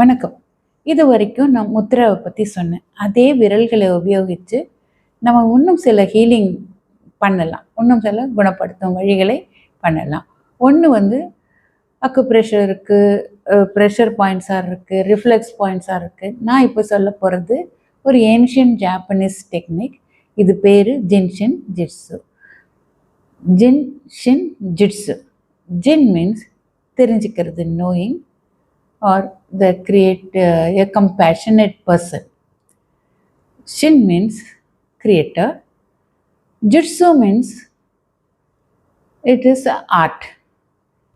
வணக்கம். இது வரைக்கும் நான் முத்திராவை பற்றி சொன்னேன். அதே விரல்களை உபயோகித்து நம்ம இன்னும் சில ஹீலிங் பண்ணலாம். இன்னும் சில குணப்படுத்தும் வழிகளை பண்ணலாம். ஒன்று வந்து அக்கு ப்ரெஷர் இருக்குது ப்ரெஷர் பாயிண்ட்ஸாக இருக்குது ரிஃப்ளெக்ஸ் பாயிண்ட்ஸாக இருக்குது நான் இப்போ சொல்ல போகிறது ஒரு ஏன்ஷியன் ஜாப்பனீஸ் டெக்னிக் இது பேர் Jin Shin Jyutsu Jin Shin ஜிட்ஸு ஜின் மீன்ஸ் தெரிஞ்சுக்கிறது knowing or the create a compassionate person Shin means creator. Jutsu means it is art.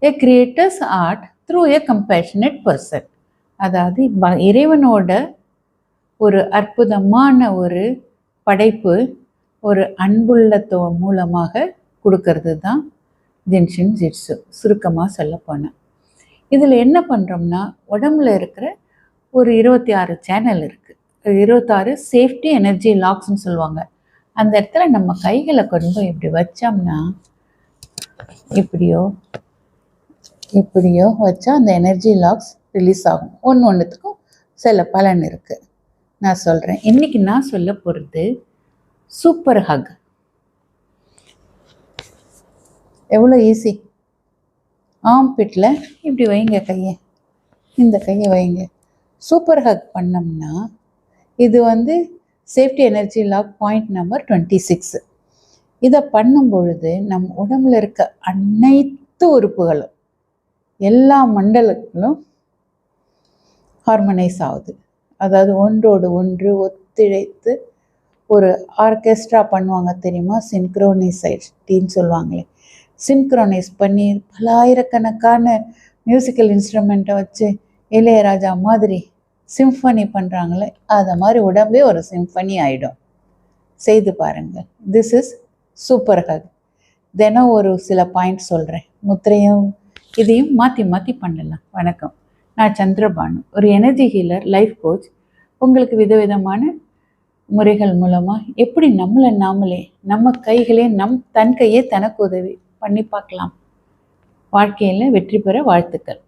A creator's art through a compassionate person. அதாவது இறைவனோட ஒரு அற்புதமான ஒரு படைப்பு ஒரு அன்புள்ளத்தோ மூலமாக கொடுக்கறது தான் ஜென்ஷன் ஜிட்ஸு சுருக்கமாக சொல்லப்போனேன் இதில் என்ன பண்ணுறோம்னா உடம்புல இருக்கிற ஒரு இருபத்தி ஆறு சேனல் இருக்குது இருபத்தாறு சேஃப்டி எனர்ஜி லாக்ஸ்னு சொல்லுவாங்க. அந்த இடத்துல நம்ம கைகளை கொண்டு போய் இப்படி வச்சோம்னா இப்படியோ இப்படியோ வச்சா அந்த எனர்ஜி லாக்ஸ் ரிலீஸ் ஆகும். ஒன்று ஒன்றுத்துக்கும் சில பலன் இருக்குது நான் சொல்கிறேன் இன்றைக்கி நான் சொல்ல போகிறது சூப்பர் ஹக் எவ்வளோ ஈஸி ஆம் பிட்டில் இப்படி வைங்க கையை. இந்த கையை வைங்க. சூப்பர் ஹக் பண்ணோம்னா இது வந்து safety energy lock point number twenty six. இதை பண்ணும் பொழுது நம் உடம்புல இருக்க அனைத்து உறுப்புகளும் எல்லா மண்டலங்களும் ஹார்மனைஸ் ஆகுது. அதாவது ஒன்றோடு ஒன்று ஒத்துழைத்து ஒரு ஆர்கெஸ்ட்ரா பண்ணுவாங்க தெரியுமா? சின்க்ரோனிசைட்டின்னு சொல்லுவாங்களே. சின்க்ரோனைஸ் பண்ணி பலாயிரக்கணக்கான மியூசிக்கல் இன்ஸ்ட்ருமெண்ட்டை வச்சு இளையராஜா மாதிரி சிம்ஃபனி பண்ணுறாங்களே அதை மாதிரி உடம்பே ஒரு சிம்ஃபனி ஆகிடும் செய்து பாருங்கள். திஸ் இஸ் சூப்பர் ஹக் தினம் ஒரு சில பாயிண்ட் சொல்கிறேன் முத்திரையும் இதையும் மாற்றி மாற்றி பண்ணலாம். வணக்கம். நான் சந்திரபானு ஒரு எனர்ஜி ஹீலர் லைஃப் கோச் உங்களுக்கு விதவிதமான முறைகள் மூலமாக எப்படி நம்மளை நாமளே நம்ம கைகளே நம் தன் கையே தனக்கு உதவி பண்ணி பார்க்கலாம். வாழ்க்கையில் வெற்றி பெற வாழ்த்துக்கள்.